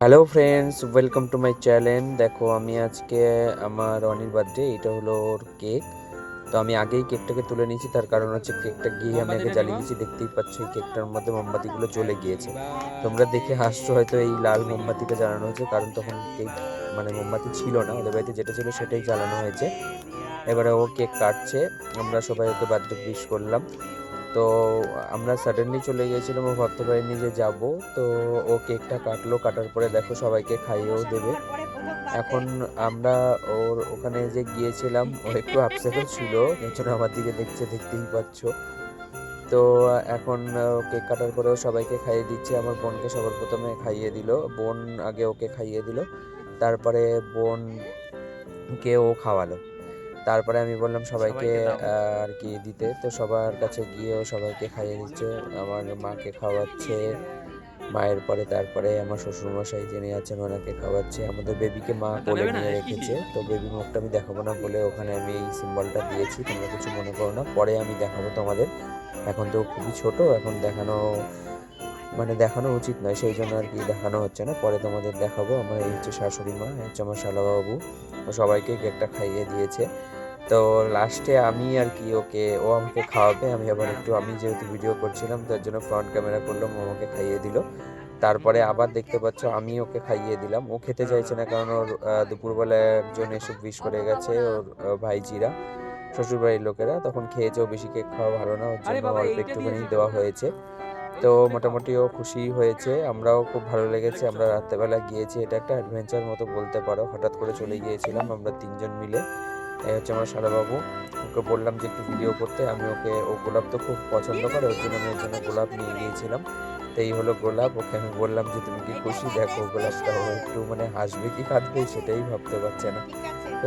Hello friends welcome to my channel দেখো আমি আজকে আমার অনির বার্থডে এটা হলো ওর কেক তো আমি আগেই কেকটাকে তুলে নিয়েছি তার কারণ হচ্ছে কেকটা গিয়ে আমি আগে জ্বালিয়ে দিয়েছি দেখতেই পাচ্ছ এই কেকটার মধ্যে মোমবাতিগুলো জ্বলে গিয়েছে। তোমরা দেখে হাসছো হয়তো এই লাল মোমবাতিটা জ্বালানো হয়েছে কারণ তখন কেক মানে মোমবাতি ছিল না। ওদের বাড়িতে যেটা ছিল সেটাই জ্বালানো হয়েছে। এবারে ও কেক কাটছে আমরা সবাই ওকে বার্থডে উইশ করলাম। তো আমরা সাডেনলি চলে গিয়েছিলাম ও ভাবতে পারিনি যে যাব। তো ও কেকটা কাটলো, কাটার পরে দেখো সবাইকে খাইয়েও দেবে। এখন আমরা ওর ওখানে যে গিয়েছিলাম, ও একটু আপসেটও ছিল। পেছনে আমার দিকে দেখছে, দেখতেই পাচ্ছ। তো এখন কেক কাটার পরেও সবাইকে খাইয়ে দিচ্ছে। আমার বোনকে সবার প্রথমে খাইয়ে দিল। বোন আগে ওকে খাইয়ে দিল। তারপরে বোনকে ও খাওয়ালো। তারপরে আমি বললাম সবাইকে আর কি দিতে। তো সবার কাছে গিয়েও সবাইকে খাইয়ে দিচ্ছে। আমার মাকে খাওয়াচ্ছে মায়ের পরে তারপরে আমার শ্বশুরমশাই যিনি আছেন ওনাকে খাওয়াচ্ছে। আমাদের বেবিকে মা মাথা কোলে নিয়ে রেখেছে। তো বেবি মুখটা আমি দেখাবো না বলে ওখানে আমি এই সিম্বলটা দিয়েছি। তোমরা কিছু মনে করো না। পরে আমি দেখাবো তোমাদের। এখন তো খুবই ছোট এখন দেখানো মানে দেখানো উচিত নয়। সেই জন্য আর কি দেখানো হচ্ছে না। পরে তোমাদের দেখাবো। আমার এই হচ্ছে শাশুড়ি মা হচ্ছে আমার শালাবাবু। সবাইকে কেকটা খাইয়ে দিয়েছে। তো লাস্টে আমি আর কি ওকে ও আমাকে খাওয়াবে আমি আবার একটু আমি যেহেতু ভিডিও করছিলাম তার জন্য ফ্রন্ট ক্যামেরা করলাম ও আমাকে খাইয়ে দিল। তারপরে আবার দেখতে পাচ্ছ আমি ওকে খাইয়ে দিলাম। ও খেতে চাইছে না কারণ ওর দুপুরবেলা একজন এসে উইশ করে গেছে ওর ভাইজিরা শ্বশুরবাড়ির লোকেরা। তখন খেয়েছে ও বেশি কেক খাওয়া ভালো না ওর জন্য অল্প একটুখানি দেওয়া হয়েছে। তো মোটামুটি ও খুশি হয়েছে আমরাও খুব ভালো লেগেছে। আমরা রাত্রেবেলা গিয়েছি এটা একটা অ্যাডভেঞ্চার মতো বলতে পারো। হঠাৎ করে চলে গিয়েছিলাম আমরা তিনজন মিলে। এই হচ্ছে আমার সাদাবাবু। ওকে বললাম যে একটু ভিডিও করতে, আমি ওকে, ও গোলাপ তো খুব পছন্দ করে, ওর জন্য আমি ওর জন্য গোলাপ নিয়ে গিয়েছিলাম। তো এই হলো গোলাপ। ওকে আমি বললাম যে তুমি কি খুশি? দেখো গোলাপটা ও একটু মানে হাসবে কি কাঁদবে সেটাই ভাবতে পারছে না।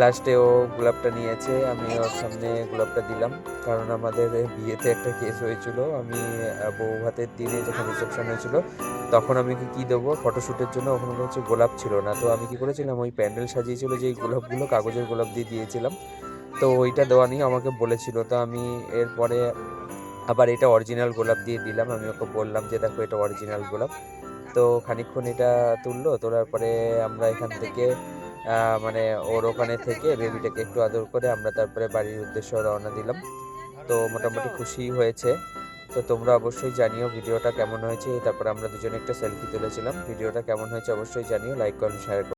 লাস্টে ও গোলাপটা নিয়েছে আমি ওর সামনে গোলাপটা দিলাম। কারণ আমাদের বিয়েতে একটা কেস হয়েছিল। আমি বউ ভাতের দিনে যখন রিসেপশন হয়েছিল তখন আমি কি কী দেবো? ফটোশ্যুটের জন্য ওখানে হচ্ছে গোলাপ ছিল না। তো আমি কি করেছিলাম? ওই প্যান্ডেল সাজিয়েছিল যে গোলাপগুলো কাগজের গোলাপ দিয়ে দিয়েছিলাম। তো ওইটা দেওয়া নিয়ে আমাকে বলেছিল। তো আমি এরপরে আবার এটা অরিজিনাল গোলাপ দিয়ে দিলাম। আমি ওকে বললাম যে, দেখো, এটা অরিজিনাল গোলাপ। তো খানিকক্ষণ এটা তুললো, তোলার পরে আমরা এখান থেকে মানে ওর ওখানে থেকে বেবিটাকে একটু আদর করে আমরা তারপরে বাড়ির উদ্দেশ্যে রওনা দিলাম। তো মোটামুটি খুশি হয়েছে। তো তোমরা অবশ্যই জানিও ভিডিওটা কেমন হয়েছে। তারপর আমরা দুজনে একটা সেলফি তুলেছিলাম। ভিডিওটা কেমন হয়েছে অবশ্যই জানিও। লাইক করুন শেয়ার